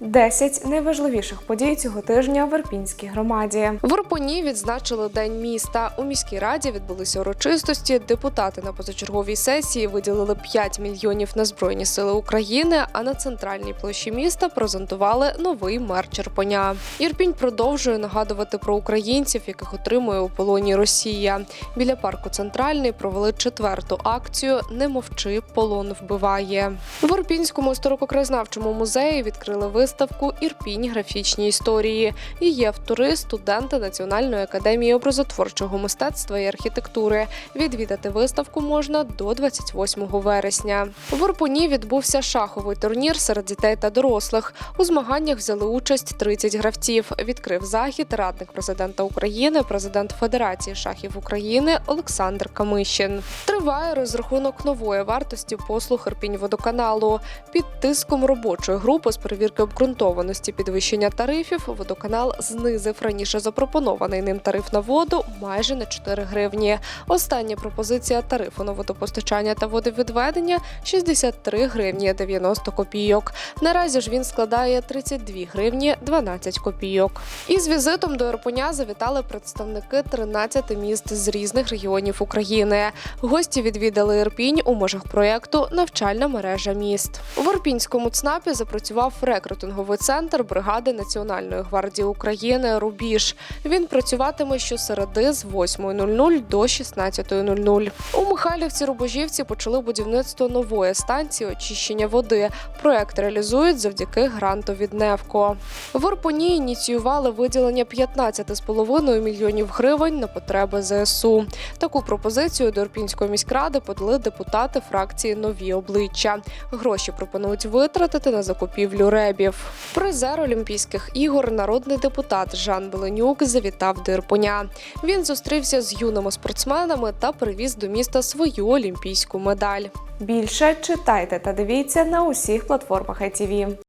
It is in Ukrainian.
10 найважливіших подій цього тижня в Ірпінській громаді. В Ірпені відзначили День міста. У міській раді відбулися урочистості. Депутати на позачерговій сесії виділили 5 мільйонів на збройні сили України. А на центральній площі міста презентували новий мер Черпоня. Ірпінь продовжує нагадувати про українців, яких отримує у полоні Росія. Біля парку Центральний провели четверту акцію Не мовчи, полон вбиває. В Ірпінському історико-краєзнавчому музеї відкрили виставку Ірпінь графічні історії. Її автори студенти Національної академії образотворчого мистецтва і архітектури. Відвідати виставку можна до 28 вересня. В Ірпені відбувся шаховий турнір серед дітей та дорослих. У змаганнях взяли участь 30 гравців. Відкрив захід радник президента України, президент Федерації шахів України Олександр Камишин. Триває розрахунок нової вартості послуг Ірпінь-водоканалу. Під тиском робочої групи з перевірки обґрунтованості підвищення тарифів водоканал знизив раніше запропонований ним тариф на воду майже на 4 гривні. Остання пропозиція тарифу на водопостачання та водовідведення 63 гривні 90 копійок. Наразі ж він складає 32 гривні 12 копійок. Із візитом до Ірпеня завітали представники 13 міст з різних регіонів України. Гості відвідали Ірпінь у межах проєкту Навчальна мережа міст. В Ірпінському ЦНАПі запрацював рекрутинговий центр бригади Національної гвардії України Рубіж. Він працюватиме щосереди з 8.00 до 16.00. У Михайлівці Рубожівці почали будівництво нової станції очищення води. Проект реалізують завдяки гранту від Невко. В Ірпені ініціювали виділення 15,5 мільйонів гривень на потреби ЗСУ. Таку пропозицію до Ірпінської міськради подали депутати фракції Нові обличчя. Гроші пропонують витратити на закупівлю ребів. Призер Олімпійських ігор, народний депутат Жан Беленюк завітав до Ірпеня. Він зустрівся з юними спортсменами та привіз до міста свою олімпійську медаль. Більше читайте та дивіться на усіх платформах ITV.